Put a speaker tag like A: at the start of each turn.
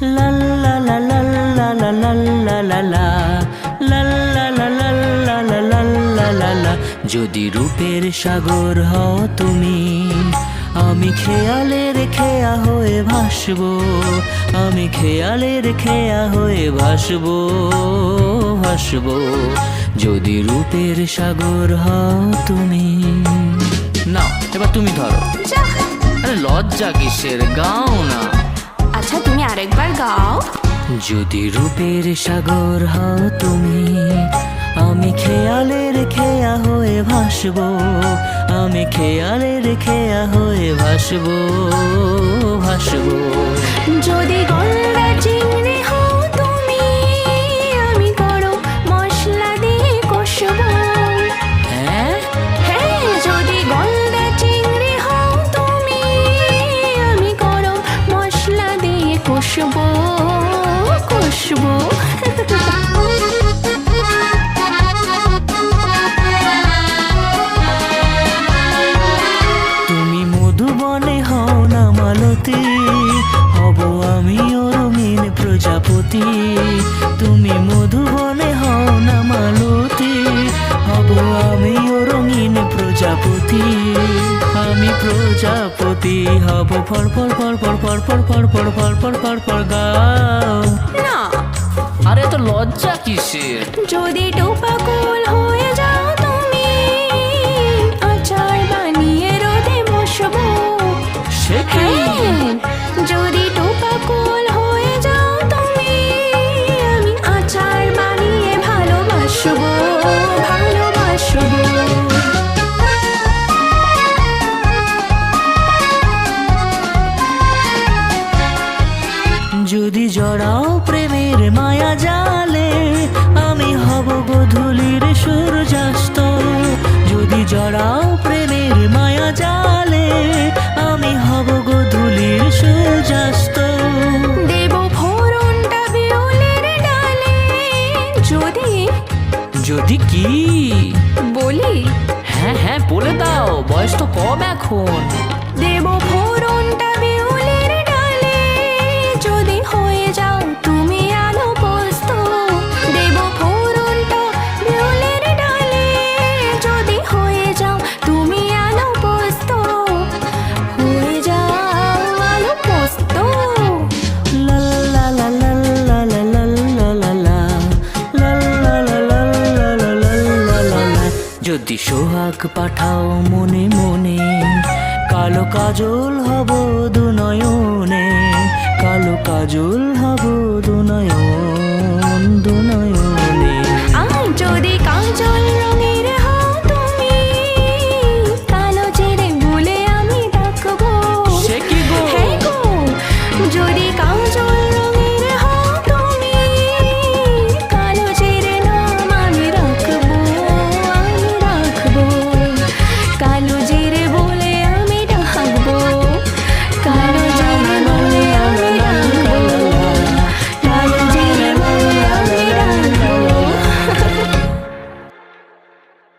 A: লা লা লা লা লা লা লা লা লা লা লা লা লা যদি রূপের সাগর হও তুমি আমি খেয়ালের খেয়া হয়ে ভাসবো আমি খেয়ালের খেয়া হয়ে ভাসবো ভাসবো যদি রূপের সাগর হও তুমি না এবার তুমি ধরো আরে লজ্জা কিসের গাও না
B: আচ্ছা আরেকবার গাও।
A: যদি রূপের সাগর হও তুমি আমি খেয়ালের খেয়া হয়ে ভাসব আমি খেয়ালের খেয়া হয়ে ভাসব ভাসব।
B: যদি গলদা কষবো তুমি
A: মধুবনে হও না মালতী হব আমিও রঙিন প্রজাপতি তুমি মধুবনে হও না মালতী হব আমিও রঙিন প্রজাপতি আমি প্রজাপতি হব ফর ফর ফর ফর ফর ফর ফর ফর ফর ফর ফর ফর লজ্জা কিসের
B: যদি টোপা কোল হয়ে যাও তুমি আচার বানিয়ে রোদে বসবো।
A: সে কি?
B: হ্যাঁ, যদি টোপা কোল হয়ে যাও তুমি আমি আচার বানিয়ে ভালোবাসবো ভালোবাসবো।
A: যদি জড়াও প্রেমের মায়া প্রেমের মায়া জালে আমি হব গধূলির সূর্যাস্ত।
B: দেব ফোরনটা বিউলির ডালে যদি
A: যদি কি?
B: বলি?
A: হ্যাঁ হ্যাঁ বলে দাও বয়স তো কম এখন।
B: যদি
A: সোহাগ পাঠাও মনে মনে কালো কাজল হব দুনয়নে কালো কাজল হব দুনয়ন।